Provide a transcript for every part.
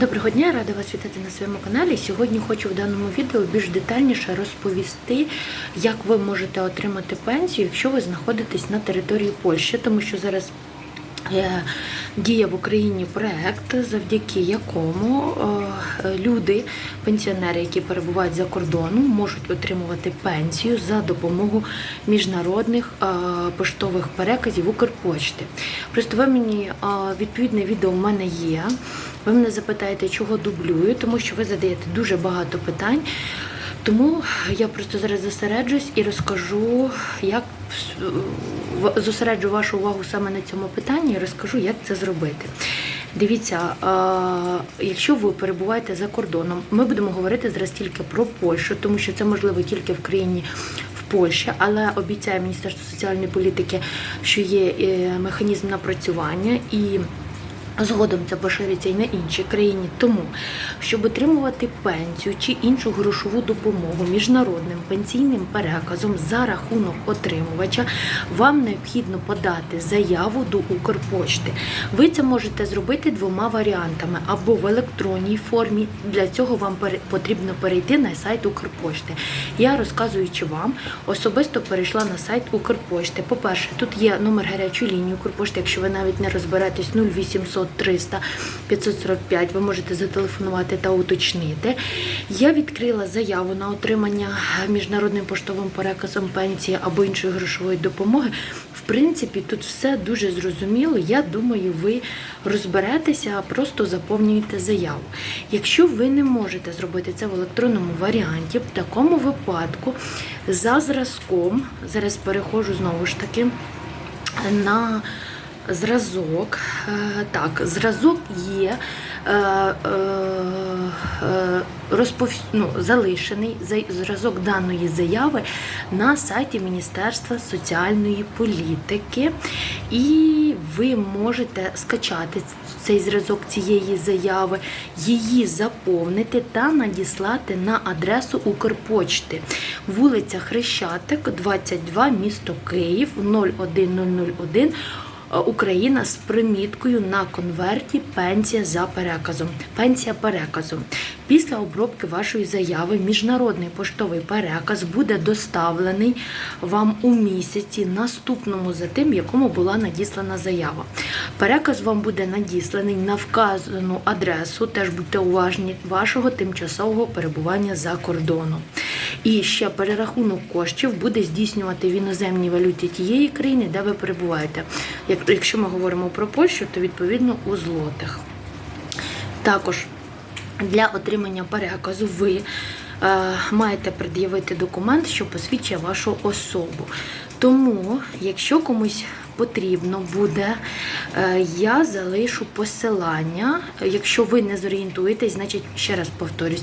Доброго дня, рада вас вітати на своєму каналі. Сьогодні хочу в даному відео більш детальніше розповісти, як ви можете отримати пенсію, якщо ви знаходитесь на території Польщі, тому що зараз е, діє в Україні проект, завдяки якому е, люди, пенсіонери, які перебувають за кордоном, можуть отримувати пенсію за допомогою міжнародних е, поштових переказів Укрпочти. Просто ви мені відповідне відео в мене є. Ви мене запитаєте, чого дублюю, тому що ви задаєте дуже багато питань. Тому я просто зараз зосереджусь і розкажу, як зосереджу вашу увагу саме на цьому питанні і розкажу, як це зробити. Дивіться, якщо ви перебуваєте за кордоном, ми будемо говорити зараз тільки про Польщу, тому що це можливо тільки в країні. в Польщі, але обіцяє Міністерство соціальної політики, що є е, механізм напрацювання і Згодом це пошириться і на інші країни. Тому, щоб отримувати пенсію чи іншу грошову допомогу міжнародним пенсійним переказом за рахунок отримувача, вам необхідно подати заяву до Укрпошти. Ви це можете зробити двома варіантами: або в електронній формі. Для цього вам потрібно перейти на сайт Укрпошти. Я розказуючи вам, особисто перейшла на сайт Укрпошти. По-перше, тут є номер гарячої лінії Укрпошти, якщо ви навіть не розберетесь 0800 300 545, ви можете зателефонувати та уточнити. Я відкрила заяву на отримання міжнародним поштовим переказом пенсії або іншої грошової допомоги. В принципі, тут все дуже зрозуміло. Я думаю, ви розберетеся, а просто заповнюєте заяву. Якщо ви не можете зробити це в електронному варіанті, в такому випадку за зразком, зараз переходжу знову ж таки на зразок. Е, Так, зразок є е, е, е, ну, залишений зразок даної заяви на сайті Міністерства соціальної політики, і ви можете скачати цей зразок цієї заяви, її заповнити та надіслати на адресу Укрпочти, вулиця Хрещатик, 22, місто Київ 01001. Е, Україна з приміткою на конверті пенсія за переказом. Пенсія переказом. Після обробки вашої заяви міжнародний поштовий переказ буде доставлений вам у місяці наступному за тим, якому була надіслана заява. Переказ вам буде надісланий на вказану адресу, теж будьте уважні, вашого тимчасового перебування за кордоном. І ще перерахунок коштів буде здійснювати в іноземній валюті тієї країни, де ви перебуваєте. Якщо ми говоримо про Польщу, то відповідно у злотих. Також для отримання переказу ви е, маєте пред'явити документ, що посвідчує вашу особу. Тому, якщо комусь потрібно буде, е, я залишу посилання. Якщо ви не зорієнтуєтесь, значить ще раз повторюсь,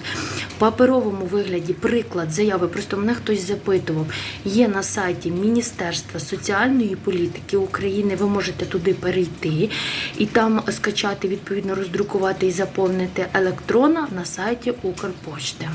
в паперовому вигляді приклад заяви, просто мене хтось запитував, є на сайті Міністерства соціальної політики України. Ви можете туди перейти і там скачати, відповідно, роздрукувати і заповнити електронно на сайті Укрпошти.